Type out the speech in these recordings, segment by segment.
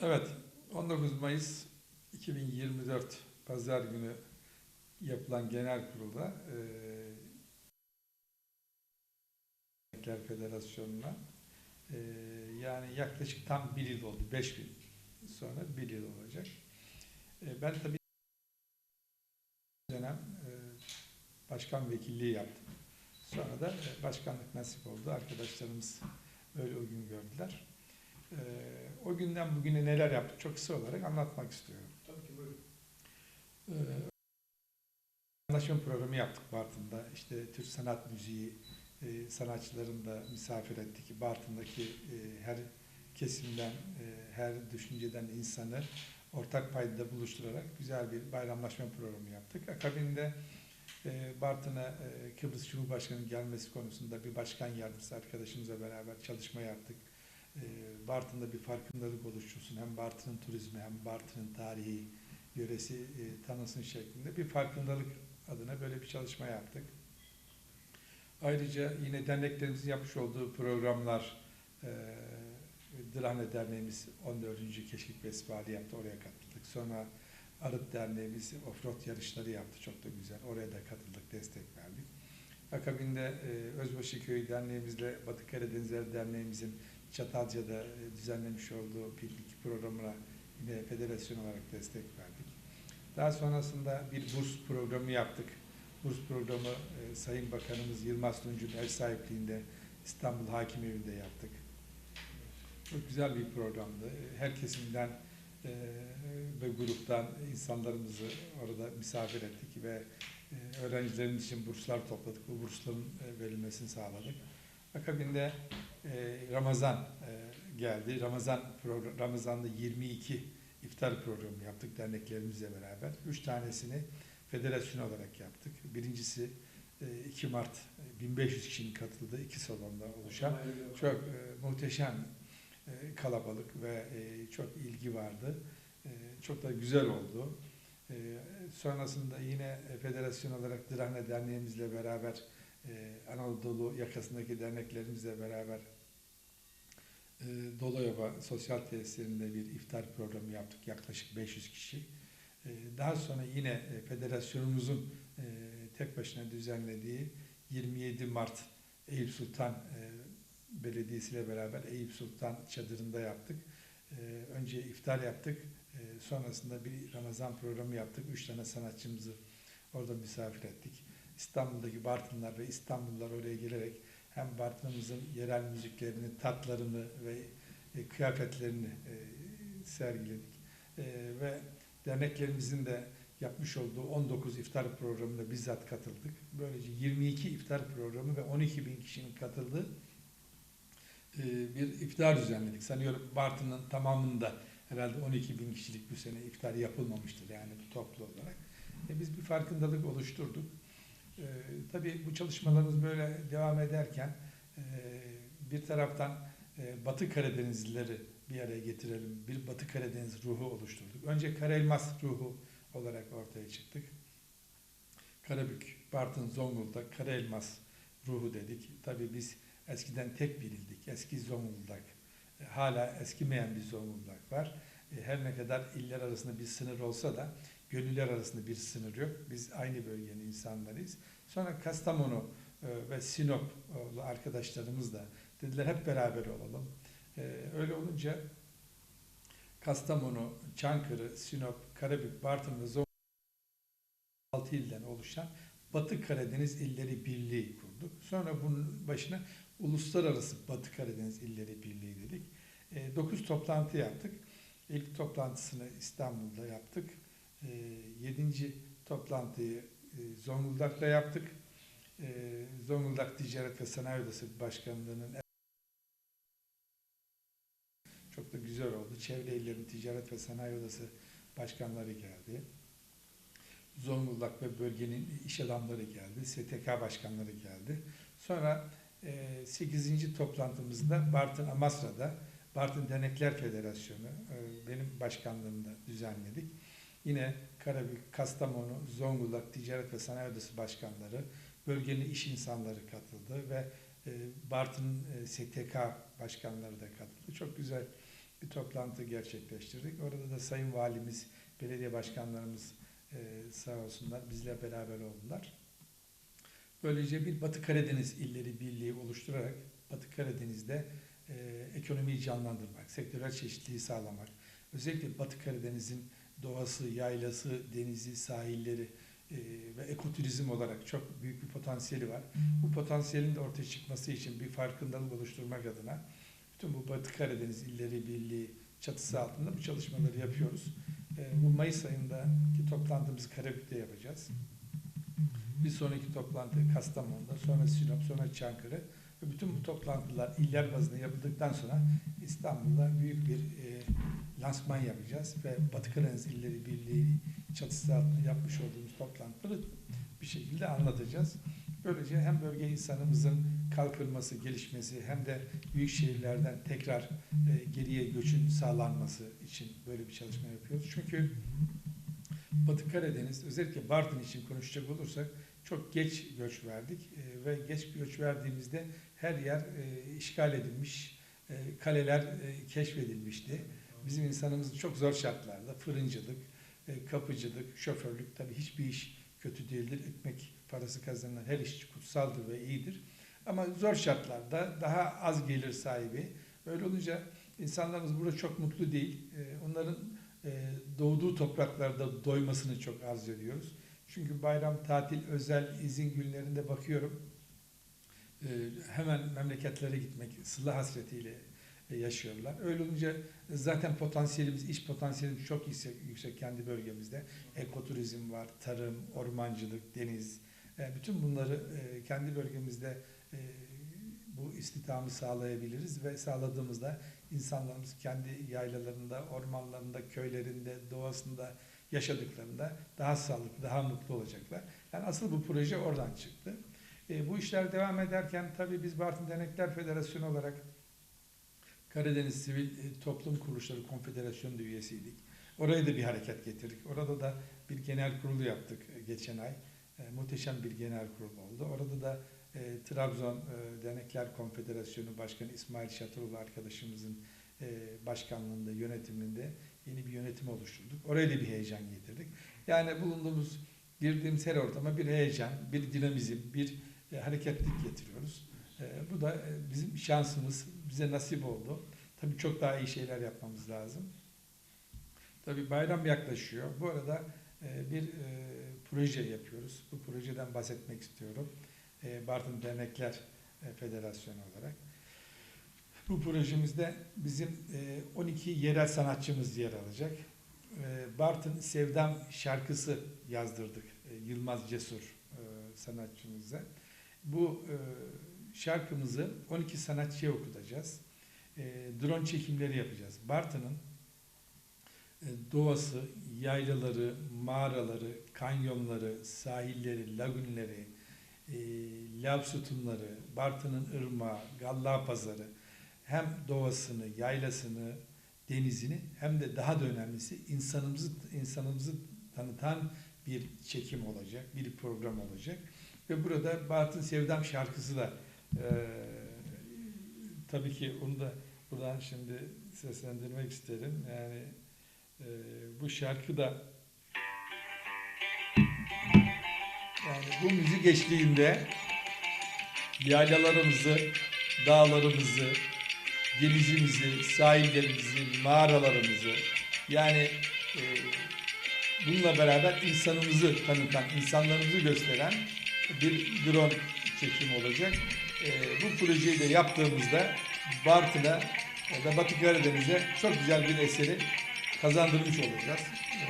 Evet, 19 Mayıs 2024 Pazar günü yapılan genel kurulda eee Federasyonu'na eee, yani yaklaşık tam bir yıl oldu. Beş gün sonra bir yıl olacak. Eee, ben tabii dönem eee, başkan vekilliği yaptım. Sonra da başkanlık nasip oldu. Arkadaşlarımız öyle o gün gördüler. Eee, o günden bugüne neler yaptık çok kısa olarak anlatmak istiyorum. Tabii ki buyurun. Ee, Anlaşma programı yaptık Bartın'da. İşte Türk sanat müziği e, sanatçılarını da misafir ettik. Bartın'daki e, her kesimden, e, her düşünceden insanı ortak paydada buluşturarak güzel bir bayramlaşma programı yaptık. Akabinde e, Bartın'a e, Kıbrıs Cumhurbaşkanı'nın gelmesi konusunda bir başkan yardımcısı arkadaşımızla beraber çalışma yaptık. E, Bartın'da bir farkındalık oluştursun. Hem Bartın'ın turizmi hem Bartın'ın tarihi, yöresi e, tanısın şeklinde bir farkındalık adına böyle bir çalışma yaptık. Ayrıca yine derneklerimizin yapmış olduğu programlar e, Derneğimiz 14. Keşif Festivali yaptı. Oraya katıldık. Sonra Arıt Derneğimiz offroad yarışları yaptı. Çok da güzel. Oraya da katıldık, destek verdik. Akabinde e, Özbaşı Köyü Derneğimizle Batı Karadenizler Derneğimizin Çatalca'da e, düzenlemiş olduğu piknik programına yine federasyon olarak destek verdik. Daha sonrasında bir burs programı yaptık. Burs programı e, Sayın Bakanımız Yılmaz Tunç'un ev sahipliğinde İstanbul Hakim Evi'nde yaptık. Çok güzel bir programdı. Her kesimden e, ve gruptan insanlarımızı orada misafir ettik ve e, öğrencilerimiz için burslar topladık. Bu bursların e, verilmesini sağladık. Akabinde e, Ramazan e, geldi. Ramazan program, Ramazan'da 22 iftar programı yaptık derneklerimizle beraber. Üç tanesini federasyon olarak yaptık. Birincisi e, 2 Mart e, 1500 kişinin katıldığı iki salonda oluşan çok e, muhteşem e, kalabalık ve e, çok ilgi vardı. E, çok da güzel oldu. E, sonrasında yine e, federasyon olarak Dirhane Derneğimizle beraber e, Anadolu yakasındaki derneklerimizle beraber e, sosyal tesislerinde bir iftar programı yaptık. Yaklaşık 500 kişi. E, daha sonra yine e, federasyonumuzun e, tek başına düzenlediği 27 Mart Eyüp Sultan e, Belediyesi ile beraber Eyüp Sultan çadırında yaptık. E, önce iftar yaptık. Sonrasında bir Ramazan programı yaptık. Üç tane sanatçımızı orada misafir ettik. İstanbul'daki Bartınlar ve İstanbullular oraya gelerek hem Bartın'ımızın yerel müziklerini, tatlarını ve e, kıyafetlerini e, sergiledik. E, ve derneklerimizin de yapmış olduğu 19 iftar programına bizzat katıldık. Böylece 22 iftar programı ve 12 bin kişinin katıldığı bir iftar düzenledik. Sanıyorum Bartın'ın tamamında herhalde 12 bin kişilik bu sene iftar yapılmamıştır yani toplu olarak. E, biz bir farkındalık oluşturduk. Ee, tabii bu çalışmalarımız böyle devam ederken e, bir taraftan e, Batı Karadenizlileri bir araya getirelim, bir Batı Karadeniz ruhu oluşturduk. Önce Karaelmas ruhu olarak ortaya çıktık. Karabük, Bartın, Zonguldak, Karaelmas ruhu dedik. Tabii biz eskiden tek bir eski Zonguldak. E, hala eskimeyen bir Zonguldak var. E, her ne kadar iller arasında bir sınır olsa da gönüller arasında bir sınır yok. Biz aynı bölgenin insanlarıyız. Sonra Kastamonu e, ve Sinop'lu arkadaşlarımız da dediler hep beraber olalım. E, öyle olunca Kastamonu, Çankırı, Sinop, Karabük, Bartın ve Zonguldak 6 ilden oluşan Batı Karadeniz İlleri Birliği kurduk. Sonra bunun başına Uluslararası Batı Karadeniz İlleri Birliği dedik. 9 toplantı yaptık. İlk toplantısını İstanbul'da yaptık. E, yedinci toplantıyı e, Zonguldak'ta yaptık. E, Zonguldak Ticaret ve Sanayi Odası Başkanlığı'nın çok da güzel oldu. Çevre illerin Ticaret ve Sanayi Odası başkanları geldi. Zonguldak ve bölgenin iş adamları geldi. STK başkanları geldi. Sonra 8. toplantımızda Bartın Amasra'da Bartın Dernekler Federasyonu benim başkanlığımda düzenledik. Yine Karabük, Kastamonu, Zonguldak Ticaret ve Sanayi Odası başkanları, bölgenin iş insanları katıldı ve e, Bartın e, STK başkanları da katıldı. Çok güzel bir toplantı gerçekleştirdik. Orada da Sayın Valimiz, belediye başkanlarımız e, sağ olsunlar bizle beraber oldular. Böylece bir Batı Karadeniz illeri birliği oluşturarak Batı Karadeniz'de ekonomiyi canlandırmak, sektörel çeşitliliği sağlamak, özellikle Batı Karadeniz'in doğası, yaylası, denizi, sahilleri e, ve ekoturizm olarak çok büyük bir potansiyeli var. Bu potansiyelin de ortaya çıkması için bir farkındalık oluşturmak adına bütün bu Batı Karadeniz illeri birliği çatısı altında bu çalışmaları yapıyoruz. E, bu Mayıs ayındaki toplantımızı Karabük'te yapacağız. Bir sonraki toplantı Kastamonu'da, sonra Sinop, sonra Çankırı ve bütün bu toplantılar iller bazında yapıldıktan sonra İstanbul'da büyük bir e, lansman yapacağız ve Batı Karadeniz İlleri Birliği çatısı altında yapmış olduğumuz toplantıları bir şekilde anlatacağız. Böylece hem bölge insanımızın kalkınması, gelişmesi hem de büyük şehirlerden tekrar e, geriye göçün sağlanması için böyle bir çalışma yapıyoruz. Çünkü Batı Karadeniz özellikle Bartın için konuşacak olursak çok geç göç verdik e, ve geç göç verdiğimizde her yer e, işgal edilmiş, e, kaleler e, keşfedilmişti. Bizim insanımız çok zor şartlarda fırıncılık, e, kapıcılık, şoförlük tabii hiçbir iş kötü değildir. Ekmek parası kazanan her iş kutsaldır ve iyidir. Ama zor şartlarda daha az gelir sahibi. Öyle olunca insanlarımız burada çok mutlu değil. E, Onların e, doğduğu topraklarda doymasını çok arzu ediyoruz. Çünkü bayram, tatil, özel izin günlerinde bakıyorum. Hemen memleketlere gitmek, sıla hasretiyle yaşıyorlar. Öyle olunca zaten potansiyelimiz, iş potansiyelimiz çok yüksek, yüksek kendi bölgemizde. Ekoturizm var, tarım, ormancılık, deniz. E, Bütün bunları e, kendi bölgemizde e, bu istihdamı sağlayabiliriz ve sağladığımızda insanlarımız kendi yaylalarında, ormanlarında, köylerinde, doğasında yaşadıklarında daha sağlıklı, daha mutlu olacaklar. Yani asıl bu proje oradan çıktı. Bu işler devam ederken tabii biz Bartın Dernekler Federasyonu olarak Karadeniz Sivil e, Toplum Kuruluşları Konfederasyonu üyesiydik. Oraya da bir hareket getirdik. Orada da bir genel kurulu yaptık e, geçen ay. E, muhteşem bir genel kurul oldu. Orada da e, Trabzon e, Dernekler Konfederasyonu Başkanı İsmail Şatıroğlu arkadaşımızın e, başkanlığında, yönetiminde yeni bir yönetim oluşturduk. Oraya da bir heyecan getirdik. Yani bulunduğumuz, girdiğimiz her ortama bir heyecan, bir dinamizm, bir e, hareketlilik getiriyoruz. E, bu da e, bizim şansımız, bize nasip oldu. Tabii çok daha iyi şeyler yapmamız lazım. Tabii bayram yaklaşıyor. Bu arada e, bir e, proje yapıyoruz. Bu projeden bahsetmek istiyorum. E, Bartın Dernekler Federasyonu olarak. Bu projemizde bizim e, 12 yerel sanatçımız yer alacak. Bartın Sevdam şarkısı yazdırdık Yılmaz Cesur e, sanatçımıza. Bu e, şarkımızı 12 sanatçıya okutacağız. E, drone çekimleri yapacağız. Bartın'ın e, doğası, yaylaları, mağaraları, kanyonları, sahilleri, lagünleri, e, lav sütunları, Bartın'ın ırmağı, Gallapazarı hem doğasını, yaylasını, denizini hem de daha da önemlisi insanımızı insanımızı tanıtan bir çekim olacak, bir program olacak. Ve burada Bartın Sevdam şarkısı da e, tabii ki onu da buradan şimdi seslendirmek isterim. Yani e, bu şarkı da yani bu müzik eşliğinde yaylalarımızı, dağlarımızı, denizimizi, sahillerimizi, mağaralarımızı yani e, bununla beraber insanımızı tanıtan, insanlarımızı gösteren bir drone çekim olacak. E, bu projeyi de yaptığımızda Bartın'a ve Batı Karadeniz'e çok güzel bir eseri kazandırmış olacağız. E,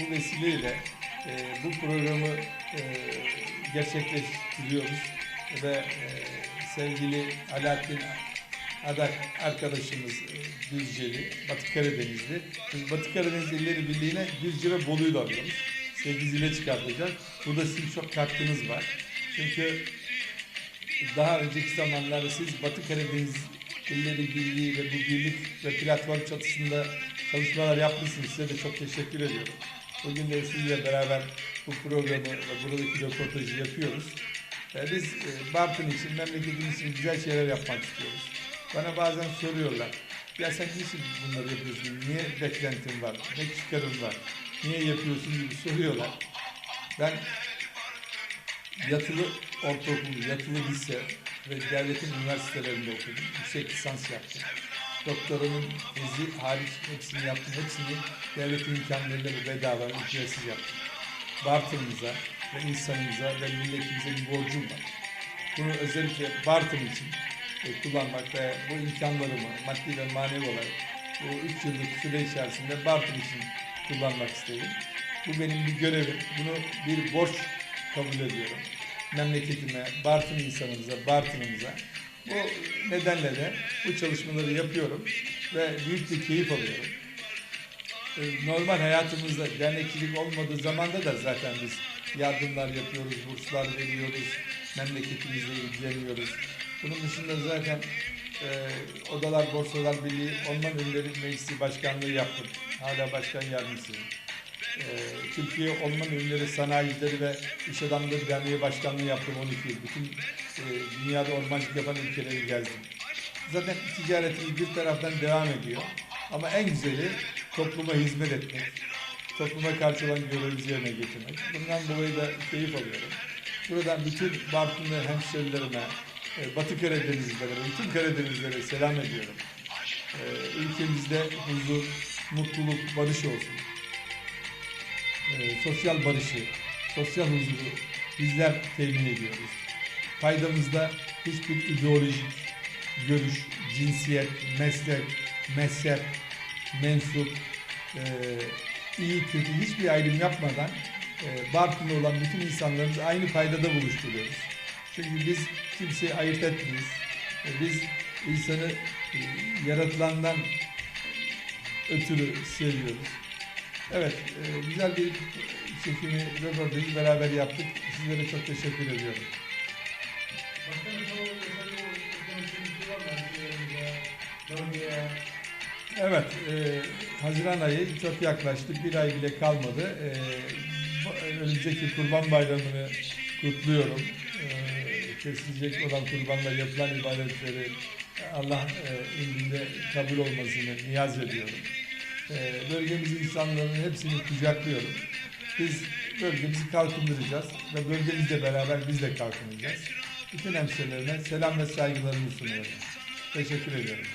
bu vesileyle e, bu programı e, gerçekleştiriyoruz ve e, sevgili Alaaddin Adak arkadaşımız e, Düzceli, Batı Karadenizli. Biz Batı Karadeniz İlleri Birliği'ne Düzce ve Bolu'yu da alıyoruz. 8 ile çıkartacağız. Burada sizin çok katkınız var. Çünkü daha önceki zamanlarda siz Batı Karadeniz İlleri Birliği ve bu birlik ve platform çatısında çalışmalar yapmışsınız. Size de çok teşekkür ediyorum. Bugün de sizle beraber bu programı ve buradaki röportajı yapıyoruz. Ee, Biz e, Bartın için, memleketimiz için güzel şeyler yapmak istiyoruz. Bana bazen soruyorlar, Ya sen niçin bunları yapıyorsun? Niye beklentin var? Ne çıkarın var? Niye yapıyorsun gibi soruyorlar. Ben yatılı ortaokul, yatılı lise ve devletin üniversitelerinde okudum. Yüksek lisans yaptım. Doktorumun tezi hariç hepsini yaptım. Hepsini devletin imkanlarıyla ve bedava ücretsiz yaptım. Bartın'ımıza ve insanımıza ve milletimize bir borcum var. Bunu özellikle Bartın için e, kullanmak ve bu imkanlarımı maddi ve manevi olarak bu üç yıllık süre içerisinde Bartın için kullanmak istedim. Bu benim bir görevim. Bunu bir borç kabul ediyorum. Memleketime, Bartın insanımıza, Bartın'ımıza. Bu nedenle de bu çalışmaları yapıyorum ve büyük bir keyif alıyorum. E, Normal hayatımızda dernekçilik olmadığı zamanda da zaten biz yardımlar yapıyoruz, burslar veriyoruz, memleketimizle ilgileniyoruz. Bunun dışında zaten e, Odalar Borsalar Birliği Orman Ürünleri Meclisi Başkanlığı yaptım. Hala başkan yardımcısıyım. E, Türkiye Orman Ürünleri Sanayicileri ve İş Adamları Derneği Başkanlığı yaptım 12 yıl. Bütün e, dünyada ormancılık yapan ülkeleri gezdim. Zaten ticaretimiz bir taraftan devam ediyor. Ama en güzeli topluma hizmet etmek, topluma karşı olan görevimizi yerine getirmek. Bundan dolayı da keyif alıyorum. Buradan bütün Bartınlı hemşerilerime, e, Batı Karadenizlilere, bütün Karadenizlere selam ediyorum. E, Ülkemizde huzur, mutluluk, barış olsun. E, Sosyal barışı, sosyal huzuru bizler temin ediyoruz. Faydamızda hiçbir ideolojik görüş, cinsiyet, meslek, mezhep, mensup, e, iyi kötü hiçbir ayrım yapmadan e, Bartın'da olan bütün insanlarımızı aynı paydada buluşturuyoruz. Çünkü biz kimseyi ayırt etmiyoruz. E, biz insanı e, yaratılandan ötürü seviyoruz. Evet, e, güzel bir çekimi, röportajı beraber yaptık. Sizlere çok teşekkür ediyorum. Mı? Hani Evet, e, Haziran ayı çok yaklaştı. Bir ay bile kalmadı. E, önümüzdeki Kurban Bayramı'nı kutluyorum. E, kesilecek olan kurbanla yapılan ibadetleri Allah e, indinde kabul olmasını niyaz ediyorum. E, bölgemizin insanlarının hepsini kucaklıyorum. Biz bölgemizi kalkındıracağız ve bölgemizle beraber biz de kalkınacağız. Bütün hemşehrilerime selam ve saygılarımı sunuyorum. Teşekkür ediyorum.